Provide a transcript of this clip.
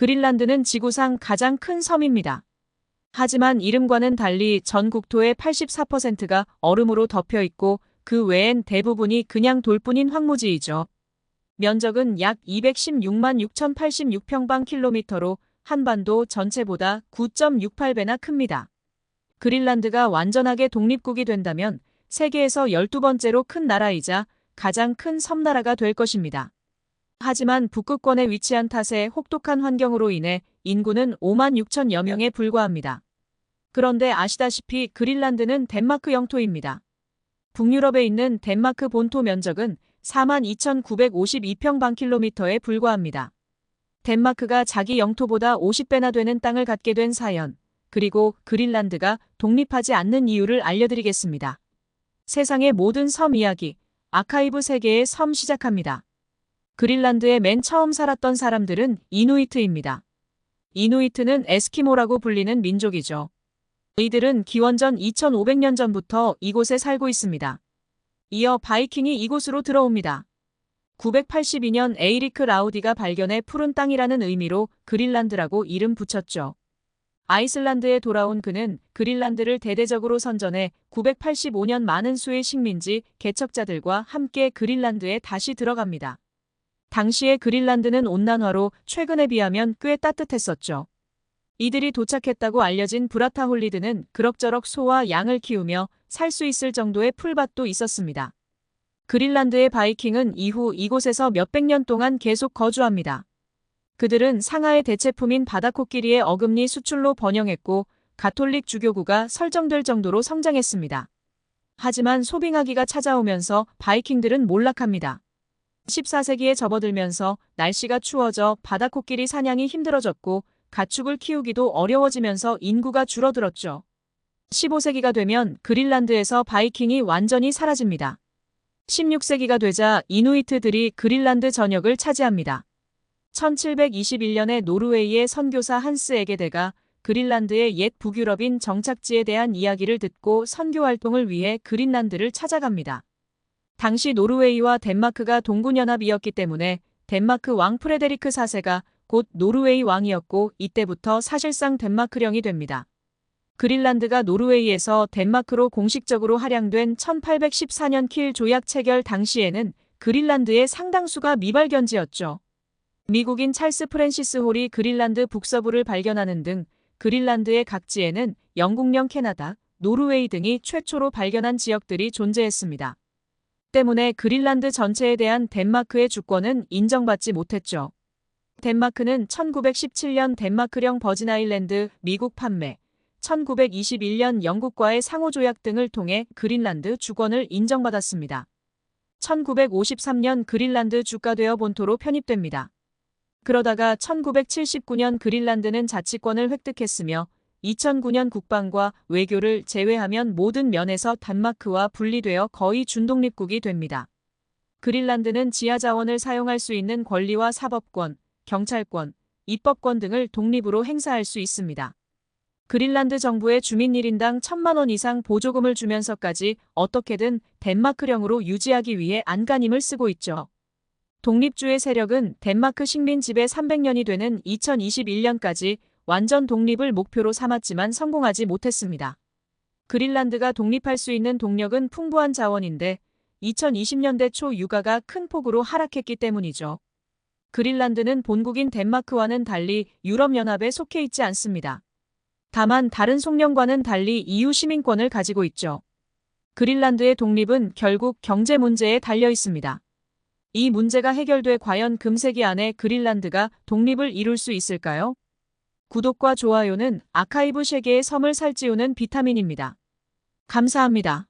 그린란드는 지구상 가장 큰 섬입니다. 하지만 이름과는 달리 전 국토의 84%가 얼음으로 덮여 있고 그 외엔 대부분이 그냥 돌뿐인 황무지이죠. 면적은 약 216만 6,086평방킬로미터로 한반도 전체보다 9.68배나 큽니다. 그린란드가 완전하게 독립국이 된다면 세계에서 12번째로 큰 나라이자 가장 큰 섬나라가 될 것입니다. 하지만 북극권에 위치한 탓에 혹독한 환경으로 인해 인구는 5만 6천여 명에 불과합니다. 그런데 아시다시피 그린란드는 덴마크 영토입니다. 북유럽에 있는 덴마크 본토 면적은 4만 2,952평방킬로미터에 불과합니다. 덴마크가 자기 영토보다 50배나 되는 땅을 갖게 된 사연, 그리고 그린란드가 독립하지 않는 이유를 알려드리겠습니다. 세상의 모든 섬 이야기, 아카이브 세계의 섬 시작합니다. 그린란드에 맨 처음 살았던 사람들은 이누이트입니다. 이누이트는 에스키모라고 불리는 민족이죠. 이들은 기원전 2500년 전부터 이곳에 살고 있습니다. 이어 바이킹이 이곳으로 들어옵니다. 982년 에이리크 라우디가 발견해 푸른 땅이라는 의미로 그린란드라고 이름 붙였죠. 아이슬란드에 돌아온 그는 그린란드를 대대적으로 선전해 985년 많은 수의 식민지 개척자들과 함께 그린란드에 다시 들어갑니다. 당시의 그린란드는 온난화로 최근에 비하면 꽤 따뜻했었죠. 이들이 도착했다고 알려진 브라타 홀리드는 그럭저럭 소와 양을 키우며 살 수 있을 정도의 풀밭도 있었습니다. 그린란드의 바이킹은 이후 이곳에서 몇백 년 동안 계속 거주합니다. 그들은 상하의 대체품인 바다코끼리의 어금니 수출로 번영했고 가톨릭 주교구가 설정될 정도로 성장했습니다. 하지만 소빙하기가 찾아오면서 바이킹들은 몰락합니다. 14세기에 접어들면서 날씨가 추워져 바다 코끼리 사냥이 힘들어졌고 가축을 키우기도 어려워지면서 인구가 줄어들었죠. 15세기가 되면 그린란드에서 바이킹이 완전히 사라집니다. 16세기가 되자 이누이트들이 그린란드 전역을 차지합니다. 1721년에 노르웨이의 선교사 한스 에게데가 그린란드의 옛 북유럽인 정착지에 대한 이야기를 듣고 선교 활동을 위해 그린란드를 찾아갑니다. 당시 노르웨이와 덴마크가 동군연합이었기 때문에 덴마크 왕 프레데리크 4세가 곧 노르웨이 왕이었고 이때부터 사실상 덴마크령이 됩니다. 그린란드가 노르웨이에서 덴마크로 공식적으로 할양된 1814년 킬 조약 체결 당시에는 그린란드의 상당수가 미발견지였죠. 미국인 찰스 프랜시스 홀이 그린란드 북서부를 발견하는 등 그린란드의 각지에는 영국령 캐나다, 노르웨이 등이 최초로 발견한 지역들이 존재했습니다. 때문에 그린란드 전체에 대한 덴마크의 주권은 인정받지 못했죠. 덴마크는 1917년 덴마크령 버진아일랜드 미국 판매, 1921년 영국과의 상호조약 등을 통해 그린란드 주권을 인정받았습니다. 1953년 그린란드 주가 되어 본토로 편입됩니다. 그러다가 1979년 그린란드는 자치권을 획득했으며 2009년 국방과 외교를 제외하면 모든 면에서 단마크와 분리되어 거의 준독립국이 됩니다. 그린란드는 지하 자원을 사용할 수 있는 권리와 사법권, 경찰권, 입법권 등을 독립으로 행사할 수 있습니다. 그린란드 정부의 주민 1인당 1천만 원 이상 보조금을 주면서까지 어떻게든 덴마크령으로 유지하기 위해 안간힘을 쓰고 있죠. 독립주의 세력은 덴마크 식민 지배 300년이 되는 2021년까지 완전 독립을 목표로 삼았지만 성공하지 못했습니다. 그린란드가 독립할 수 있는 동력은 풍부한 자원인데 2020년대 초 유가가 큰 폭으로 하락했기 때문이죠. 그린란드는 본국인 덴마크와는 달리 유럽연합에 속해 있지 않습니다. 다만 다른 속령과는 달리 EU 시민권을 가지고 있죠. 그린란드의 독립은 결국 경제 문제에 달려 있습니다. 이 문제가 해결돼 과연 금세기 안에 그린란드가 독립을 이룰 수 있을까요? 구독과 좋아요는 아카이브 세계의 섬을 살찌우는 비타민입니다. 감사합니다.